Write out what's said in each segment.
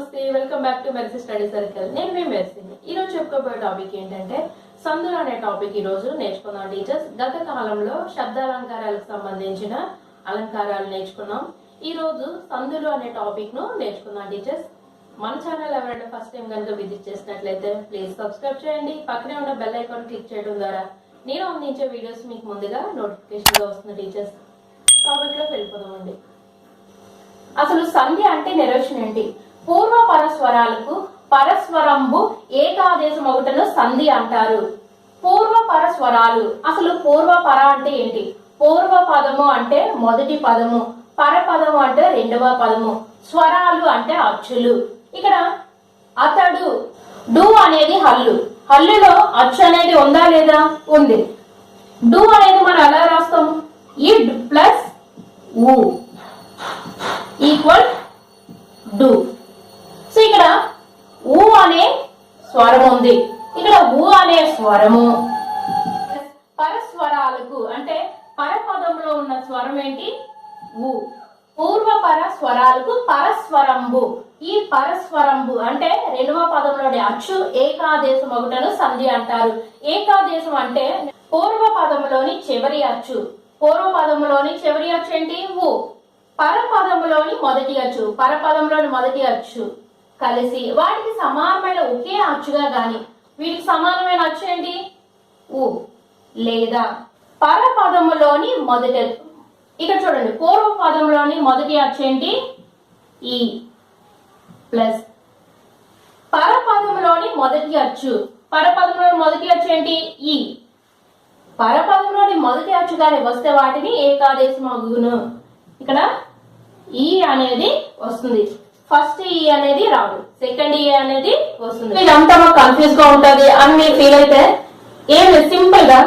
నమస్తే welcome back to Merisi study circle నేను మీ మెరిసింది ఈ రోజు చెప్పుకోబోయే టాపిక్ ఏంటంటే సందులు అనే టాపిక్ ఈ రోజు నేర్చుకున్నాం టీచర్స్ గత కాలంలో శబ్దాలంకారాలకు సంబంధించిన అలంకారాలు నేర్చుకున్నాం. ఈ రోజు సందులు అనే టాపిక్ను నేర్చుకున్నాం టీచర్స్ మన ఛానల్ ఎవరైనా ఫస్ట్ టైం కనుక విజిట్ చేసినట్లయితే ప్లీజ్ సబ్స్క్రైబ్ చేయండి. పక్కనే ఉన్న బెల్ ఐకాన్ క్లిక్ చేయడం ద్వారా నేను అందించే వీడియోస్ మీకు ముందుగా నోటిఫికేషన్ వస్తున్న వస్తుంది టీచర్స్ టాపిక్లో వెళ్ళిపోదామండి. అసలు సంధి అంటే నిర్వచనం ఏంటి? పూర్వ పరస్వరాలకు పరస్వరంబు ఏకాదేశం ఒకటను సంధి అంటారు. పూర్వ పరస్వరాలు అసలు పూర్వ పర అంటే ఏంటి? పూర్వ పదము అంటే మొదటి పదము పరపదము అంటే రెండవ పదము స్వరాలు అంటే అచ్చులు. ఇక్కడ అతడు డు అనేది హల్లు. హల్లులో అచ్చు అనేది ఉందా లేదా? ఉంది. డు అనేది మనం ఎలా రాస్తాం? ఇడ్ ప్లస్ ఊ ఈక్వల్ డు. సో ఇక్కడ ఊ అనే స్వరం ఉంది. ఇక్కడ ఊ అనే స్వరము. పరస్వరాలకు అంటే పరపదంలో ఉన్న స్వరం ఏంటి? ఊ. పూర్వపర స్వరాలకు పరస్వరంబు. ఈ పరస్వరంబు అంటే రెండవ పదంలోని అచ్చు ఏకాదేశం ఒకటను సంధి అంటారు. ఏకాదేశం అంటే పూర్వ పదంలోని చివరి అచ్చు. పూర్వ పదంలోని చివరి అచ్చు ఏంటి? ఊ. పరపదంలోని మొదటి అచ్చు. పరపదంలోని మొదటి అచ్చు. కలిసి వాటికి సమానమైన ఒకే అచ్చుగా గాని వీటికి సమానమైన అచ్చు ఏంటి? ఉ లేదా పరపదములోని మొదటి ఇక్కడ చూడండి పూర్వ పదంలోని మొదటి అచ్చు ఏంటి? ఈ ప్లస్ పరపదంలోని మొదటి అచ్చు. పరపదంలోని మొదటి అచ్చు ఏంటి? ఈ. పరపదంలోని మొదటి అచ్చు కానీ వస్తే వాటిని ఏకాదేశం అగును ఇక్కడ ఈ అనేది వస్తుంది. ఫస్ట్ ఈ అనేది రాదు. సెకండ్ ఈ అనేది వస్తుంది. ఇదంతా మాకు కన్ఫ్యూజ్గా ఉంటది అని మీరు ఫీల్ అయితే ఏం సింపుల్గా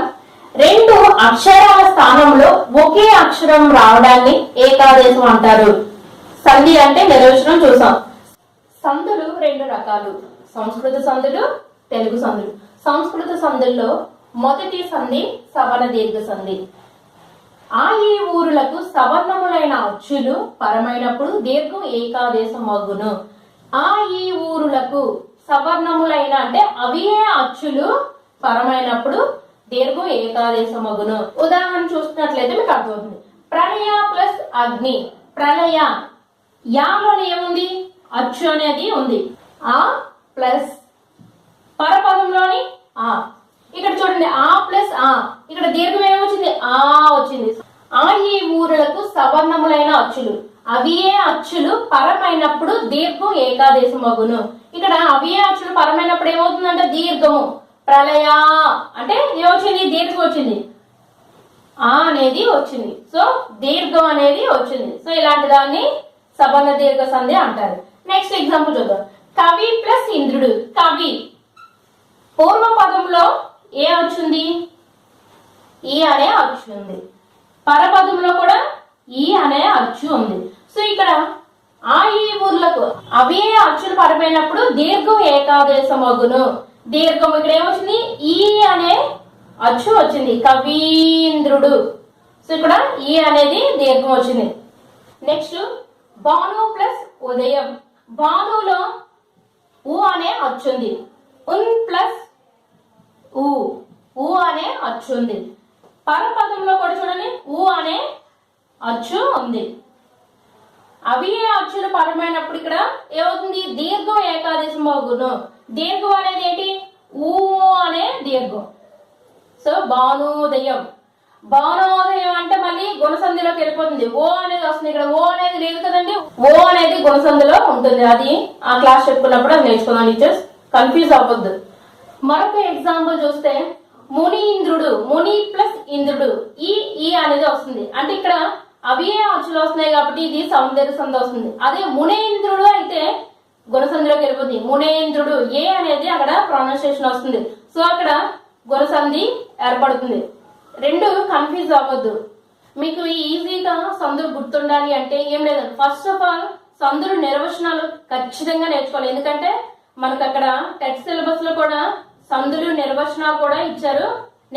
రెండు అక్షరాల స్థానంలో ఒకే అక్షరం రావడాన్ని ఏకాదేశం అంటారు. సంధి అంటే నిర్వచనం చూసాం. సందులు రెండు రకాలు. సంస్కృత సందులు తెలుగు సందులు సంస్కృత సందుల్లో మొదటి సంధి సవర్ణ దీర్ఘ సంధి. ఆ ఈ ఊరులకు సవర్ణములైన అచ్చులు పరమైనప్పుడు దీర్ఘం ఏకాదేశం మగ్గును ఆ ఈ ఊరులకు సవర్ణములైన అంటే అవియే అచ్చులు పరమైనప్పుడు దీర్ఘం ఏకాదేశం మగును ఉదాహరణ చూస్తున్నట్లయితే మీకు అర్థమవుతుంది. ప్రళయ ప్లస్ అగ్ని. ప్రళయ యాలోనే ఏముంది? అచ్చు అనేది ఉంది. ఆ ప్లస్ పరపదంలోని ఆ. ఇక్కడ చూడండి ఆ ప్లస్ ఆ. ఇక్కడ దీర్ఘం ఏమొచ్చింది? ఆ వచ్చింది. ఆ ఈ ఊరులకు సవర్ణములైన అచ్చులు. అవియే అచ్చులు పరమైనప్పుడు దీర్ఘం ఏకాదేశం మగును ఇక్కడ అవియే అచ్చులు పరమైనప్పుడు ఏమవుతుందంటే దీర్ఘము. ప్రళయ అంటే ఏమొచ్చింది? దీర్ఘం వచ్చింది ఆ అనేది వచ్చింది. సో దీర్ఘం అనేది వచ్చింది. సో ఇలాంటి దాన్ని సబంధ దీర్ఘ సంధి అంటారు. నెక్స్ట్ ఎగ్జాంపుల్ చూద్దాం. కవి ప్లస్ ఇంద్రుడు. కవి. పూర్వ పదంలో ఏ వచ్చింది ఈ అనే అచ్చు ఉంది. పరపదంలో కూడా ఈ అనే అచ్చు ఉంది. సో ఇక్కడ ఆ ఈ ఊర్లకు అవే అచ్చులు పడిపోయినప్పుడు దీర్ఘం ఏకాదేశం అగును దీర్ఘం ఇక్కడ ఏమొచ్చింది? ఈ అనే అచ్చు వచ్చింది. కవీంద్రుడు. సో ఇక్కడ ఈ అనేది దీర్ఘం వచ్చింది. నెక్స్ట్ భాను ప్లస్ ఉదయం. భానులో ఊ అనే అచ్చు ఉంది. ఉన్ ప్లస్ ఊ. ఊ అనే అచ్చు ఉంది. పరపదంలో కూడా చూడండి. ఊ అనే అచ్చు ఉంది. అవి అచ్చులు పరమైనప్పుడు ఇక్కడ ఏమవుతుంది? దీర్ఘం ఏకాదశం అగును దీర్ఘం అనేది ఏంటి? ఊ అనే దీర్ఘం. సో భానోదయం. భానోదయం అంటే మళ్ళీ గుణసంధిలోకి వెళ్ళిపోతుంది. ఓ అనేది వస్తుంది ఇక్కడ. ఓ అనేది లేదు కదండి. ఓ అనేది గుణసంధిలో ఉంటుంది. అది ఆ క్లాస్ చెప్పుకున్నప్పుడు అది టీచర్స్. కన్ఫ్యూజ్ అవ్వద్దు. మరొక ఎగ్జాంపుల్ చూస్తే ముని ఇంద్రుడు ముని ప్లస్ ఇంద్రుడు ఈ ఈ అనేది వస్తుంది. అంటే ఇక్కడ అవే అచ్చులు వస్తున్నాయి కాబట్టి ఇది సౌందర్య సంధి వస్తుంది. అదే మునేంద్రుడు అయితే గుణసంధిలోకి వెళ్ళిపోతుంది. మునేంద్రుడు ఏ అనేది అక్కడ ప్రొనౌన్సియేషన్ వస్తుంది. సో అక్కడ గుణసంధి ఏర్పడుతుంది. రెండు కన్ఫ్యూజ్ అవ్వద్దు. మీకు ఈజీగా సందులు గుర్తుండాలి అంటే ఏం లేదు. ఫస్ట్ ఆఫ్ ఆల్ సందులు నిర్వచనాలు ఖచ్చితంగా నేర్చుకోవాలి. ఎందుకంటే మనకు అక్కడ టెట్ సిలబస్లో కూడా సందులు నిర్వచనాలు కూడా ఇచ్చారు.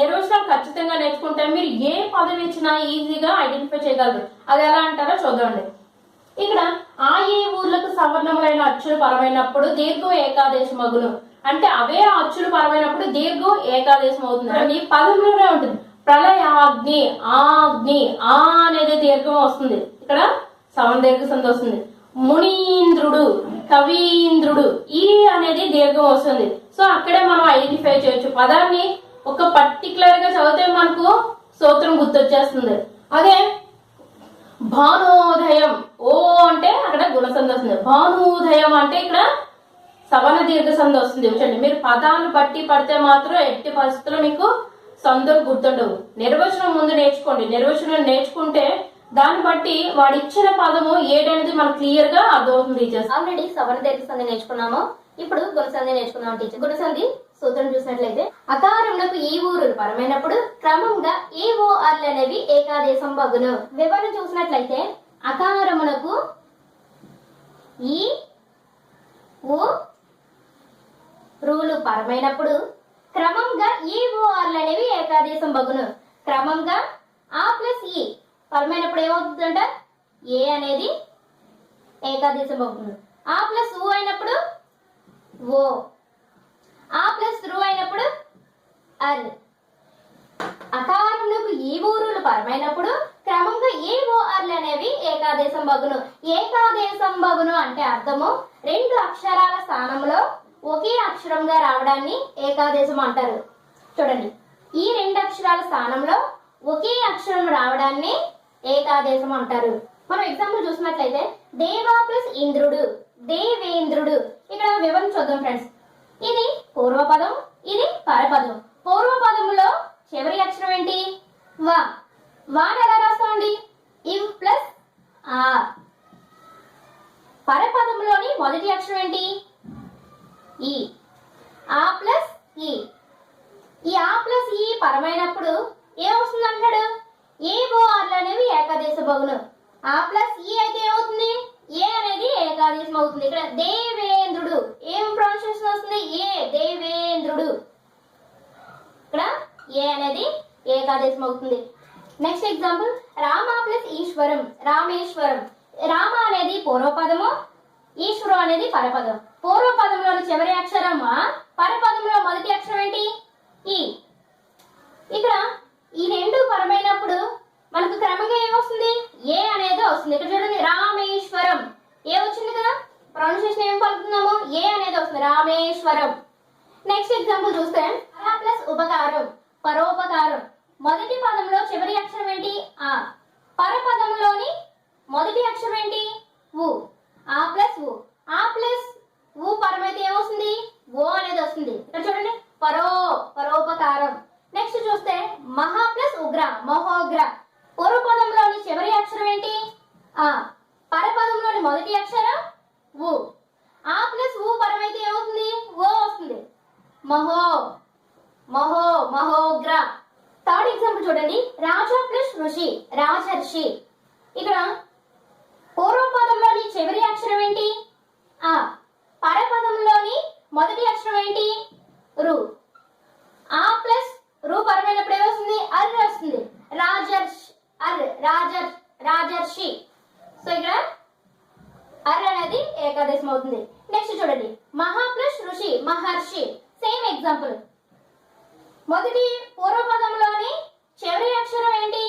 నిర్వచనాలు ఖచ్చితంగా నేర్చుకుంటే మీరు ఏ పదవి ఇచ్చినా ఈజీగా ఐడెంటిఫై చేయగలరు. అది ఎలా అంటారో చూద్దాండి ఇక్కడ ఆ ఏ ఊర్లకు సవర్ణములైన అచ్చులు పరమైనప్పుడు దీర్ఘం ఏకాదేశం మగును. అంటే అవే అచ్చులు పరమైనప్పుడు దీర్ఘం ఏకాదేశం అవుతుంది అంటే పదంలోనే ఉంటుంది. ప్రళయాగ్ని ఆగ్ని ఆ అనేది దీర్ఘం వస్తుంది. ఇక్కడ సవన్ దీర్ఘ సంధి వస్తుంది. మునీంద్రుడు కవీంద్రుడు ఈ అనేది దీర్ఘం వస్తుంది. సో అక్కడే మనం ఐడెంటిఫై చేయొచ్చు. పదాన్ని ఒక పర్టికులర్గా చదివితే మనకు సూత్రం గుర్తొచ్చేస్తుంది. అదే భానోదయం. ఓ అంటే అక్కడ గుణసంధి వస్తుంది. భానోదయం అంటే ఇక్కడ సవన దీర్ఘ సంధి వస్తుంది. చూడండి మీరు పదాలు బట్టి పడితే మాత్రం ఎట్టి పరిస్థితుల్లో మీకు సందులు గుర్తుండవు. నిర్వచనం ముందు నేర్చుకోండి. నిర్వచనం నేర్చుకుంటే దాన్ని బట్టి వాడు ఇచ్చిన పదము ఏడనేది మనకు క్లియర్గా అర్థమవుతుంది టీచర్స్. ఆల్రెడీ సవర్ణ దీర్ఘ సంధి నేర్చుకున్నాము. ఇప్పుడు గుణసంధి నేర్చుకున్నాం టీచర్. గుణసంధి సూత్రం చూసినట్లయితే అకారమునకు ఈ ఊరు పరమైనప్పుడు క్రమంగా ఈ ఓ అర్లు అనేవి ఏకాదేశం బగును. వివరణ చూసినట్లయితే అకారమునకు ఈ ఓ రూలు పరమైనప్పుడు క్రమంగా ఈ ఓ అనేవి ఏకాదేశం బగును. క్రమంగా ఆ ప్లస్ ఈ పరమైనప్పుడు ఏమవుతుందంట ఏ అనేది ఏకాదేశం అవుతుంది. ఆ ప్లస్ ఊ అయినప్పుడు ఓ. ఆ ప్లస్ రు అయినప్పుడు అర్. అకారములకు ఈ ఊరులు పరమైనప్పుడు క్రమంగా ఏ ఓ అర్లు అనేవి ఏకాదేశం బగును ఏకాదేశం బగును అంటే అర్థము రెండు అక్షరాల స్థానంలో ఒకే అక్షరంగా రావడాన్ని ఏకాదేశం అంటారు. చూడండి. ఈ రెండు అక్షరాల స్థానంలో ఒకే అక్షరం రావడాన్ని ఏకాదేశం అంటారు. మనం ఎగ్జాంపుల్ చూసినట్లయితే దేవా ప్లస్ ఇంద్రుడు దేవేంద్రుడు. ఇక్కడ వివరణ చూద్దాం ఫ్రెండ్స్ ఇది పూర్వపదం ఇది పరపదం పూర్వపదములో చివరి అక్షరం ఏంటి వా వాని ఎలా రాస్తామండి ఇవ్ ప్లస్ ఆ పరపదంలోని మొదటి అక్షరం ఏంటి ఈ ఆ ప్లస్ ఈ ఈ ఆ ప్లస్ ఈ పరమైనప్పుడు ఏమొస్తుంది అంటాడు ఏ ఓ ఆర్లు అనేవి ఏకాదేశ ఆ ప్లస్ ఈ అయితే ఏమవుతుంది? ఏ అనేది ఏకాదేశం అవుతుంది. ఇక్కడ దేవేంద్రుడు. ఏం ప్రొనౌన్సియేషన్ వస్తుంది? ఏ దేవేంద్రుడు. ఇక్కడ ఏ అనేది ఏకాదేశం అవుతుంది. నెక్స్ట్ ఎగ్జాంపుల్ రామ ప్లస్ ఈశ్వరం రామేశ్వరం. రామ అనేది పూర్వపదము ఈశ్వరం అనేది పరపదం. పూర్వపదంలోని చివరి అక్షరం పరపదంలో మొదటి అక్షరం ఏంటి? ఈ. ఇక్కడ ఈ రెండు పరమైనప్పుడు మనకు క్రమంగా ఏమొస్తుంది? ఏ అనేది వస్తుంది. ఇక్కడ చూడండి రామేశ్వరం. ఏ వచ్చింది కదా? ప్రొనౌన్సియేషన్ ఏం పలుకుతున్నాము? ఏ అనేది వస్తుంది. రామేశ్వరం. నెక్స్ట్ ఎగ్జాంపుల్ చూస్తే పర ప్లస్ ఉపకారం పరోపకారం. మొదటి పదంలో చివరి అక్షరం ఏంటి? ఆ. పరపదంలోని మొదటి అక్షరం ఏంటి? ఉ ఆ ప్లస్ ఉ ఆ ప్లస్ ఊ పరమైతే ఏమొస్తుంది? ఓ అనేది వస్తుంది. ఇక్కడ చూడండి పరో పరోపకారం. నెక్స్ట్ చూస్తే మహా ప్లస్ ఉగ్ర మహోగ్ర. పూర్వపదంలోని చివరి అక్షరం ఏంటి? ఆ పరపదంలోని మొదటి అక్షరం ఊ ఆ ప్లస్ ఊ పరమైతే ఏమవుతుంది? ఓ వస్తుంది. మహో మహో మహోగ్ర. థర్డ్ ఎగ్జాంపుల్ చూడండి. రాజా ప్లస్ ఋషి రాజర్షి. ఇక్కడ పూర్వపదంలోని చివరి అక్షరం ఏంటి? ఆ పరపదంలోని మొదటి అక్షరం ఏంటి రు ఆ ప్లస్ రు పరమైనప్పుడు ఏమొస్తుంది అర్ వస్తుంది రాజర్ష్ అర్ రాజర్ రాజర్షి సో ఇక్కడ అర్ అనేది ఏకాదశం అవుతుంది నెక్స్ట్ చూడండి మహా ప్లస్ ఋషి మహర్షి సేమ్ ఎగ్జాంపుల్ మొదటి పూర్వపదంలోని చివరి అక్షరం ఏంటి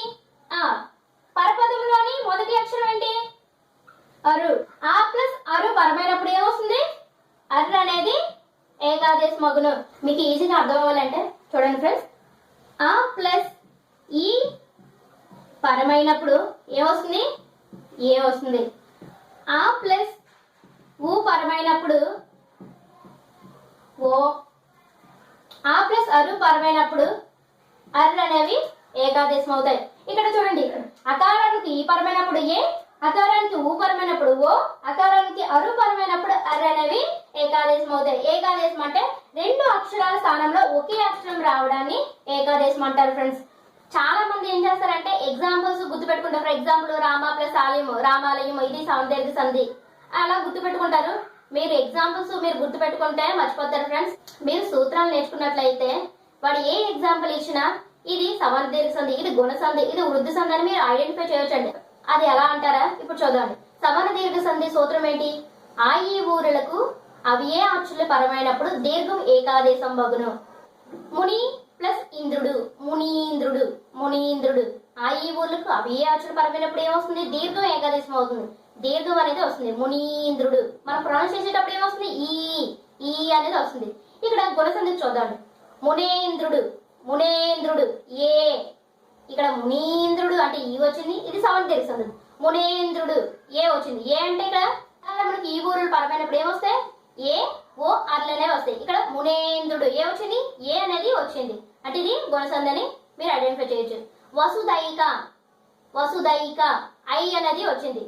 ఆ పరపదంలోని మొదటి అక్షరం ఏంటి అరు ఆ ప్లస్ అరు పరమైనప్పుడు ఏమొస్తుంది అర్ అనేది ఏకాదేశ మీకు ఈజీగా అర్థం అవ్వాలంటే చూడండి ఫ్రెండ్స్ ఆ ప్లస్ ఈ పరమైనప్పుడు ఏమొస్తుంది ఏ వస్తుంది? ఆ ప్లస్ ఊ పరమైనప్పుడు ఓ ఆ ప్లస్ అరు పరమైనప్పుడు అర్లు అనేవి ఏకాదేశం అవుతాయి. ఇక్కడ చూడండి. అకారానికి ఈ పరమైనప్పుడు ఏ? అకారానికి ఊపరమైనప్పుడు ఓ అకారానికి అరుపరమైనప్పుడు అర్ అనేవి ఏకాదేశం అవుతాయి ఏకాదేశం అంటే రెండు అక్షరాల స్థానంలో ఒకే అక్షరం రావడాన్ని ఏకాదేశం అంటారు ఫ్రెండ్స్ చాలా మంది ఏం చేస్తారంటే ఎగ్జాంపుల్స్ గుర్తుపెట్టుకుంటారు. ఫర్ ఎగ్జాంపుల్ రామ ప్లస్ ఆలయం రామాలయం ఇది సౌందర్య సంధి. అలా గుర్తుపెట్టుకుంటారు. మీరు ఎగ్జాంపుల్స్ మీరు గుర్తుపెట్టుకుంటే మర్చిపోతారు ఫ్రెండ్స్ మీరు సూత్రాలు నేర్చుకున్నట్లయితే వాడు ఏ ఎగ్జాంపుల్ ఇచ్చినా ఇది సవర్ణ సంధి ఇది గుణ సంధి ఇది వృద్ధి సంధి అని మీరు ఐడెంటిఫై చేయొచ్చండి. అది ఎలా అంటారా? ఇప్పుడు చూద్దాం. సవర్ణ దీర్ఘ సంధి సూత్రం ఏంటి? ఆ ఈ ఊరులకు అవి ఏ అచ్చులు పరమైనప్పుడు దీర్ఘం ఏకాదేశం బగును. ముని ప్లస్ ఇంద్రుడు మునీంద్రుడు మునీంద్రుడు ఆ ఈ ఊర్లకు అవి ఏ అచ్చులు పరమైనప్పుడు ఏమొస్తుంది? దీర్ఘం ఏకాదేశం అవుతుంది. దీర్ఘం అనేది వస్తుంది. మునీంద్రుడు మనం ప్రొనౌన్స్ చేసేటప్పుడు ఏమొస్తుంది? ఈ ఈ అనేది వస్తుంది. ఇక్కడ గుణసంధి చూద్దాం. మునేంద్రుడు మునేంద్రుడు ఏ ఇక్కడ మునీంద్రుడు అంటే ఈ వచ్చింది ఇది సవన్ తెలుస్తుంది. మునేంద్రుడు ఏ వచ్చింది? ఏ అంటే ఇక్కడ మనకి ఈ ఊరులు పరమైనప్పుడు ఏమొస్తాయి ఏ ఓ అర్లనే వస్తాయి. ఇక్కడ మునేంద్రుడు ఏ వచ్చింది? ఏ అనేది వచ్చింది. అంటే ఇది గుణసందని మీరు ఐడెంటిఫై చేయొచ్చు. వసుదైక వసుదైక ఐ అనేది వచ్చింది.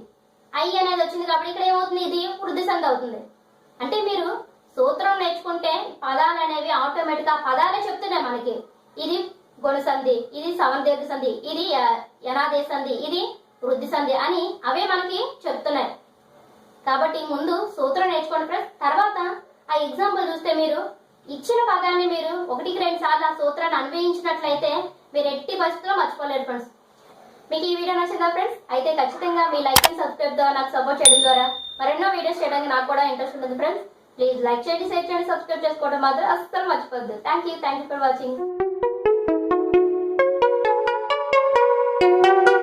ఐ అనేది వచ్చింది కాబట్టి ఇక్కడ ఏమవుతుంది? ఇది వృద్ధి సంధి అవుతుంది. అంటే మీరు సూత్రం నేర్చుకుంటే పదాలు అనేవి ఆటోమేటిక్గా పదాలే చెప్తున్నాయి మనకి. ఇది గుణసంధి ఇది సవర్దీర్ఘ సంధి ఇది యనాదే సంధి ఇది వృద్ధి సంధి అని అవే మనకి చెప్తున్నాయి. కాబట్టి ముందు సూత్రం నేర్చుకోండి ఫ్రెండ్స్ తర్వాత ఆ ఎగ్జాంపుల్ చూస్తే మీరు ఇచ్చిన పదాన్ని మీరు ఒకటికి రెండు సార్లు ఆ సూత్రాన్ని అన్వయించినట్లయితే మీరు ఎట్టి పరిస్థితుల్లో మర్చిపోలేరు ఫ్రెండ్స్ మీకు ఈ వీడియో నచ్చిందా ఫ్రెండ్స్ అయితే ఖచ్చితంగా మీ లైక్ అండ్ సబ్స్క్రైబ్ ద్వారా నాకు సపోర్ట్ చేయడం ద్వారా మరెన్నో వీడియోస్ చేయడానికి నాకు కూడా ఇంట్రెస్ట్ ఉంటుంది ఫ్రెండ్స్ ప్లీజ్ లైక్ చేయండి షేర్ చేయండి సబ్స్క్రైబ్ చేసుకోవడం మాత్రం అస్సలు మర్చిపోద్దు thank you thank you for watching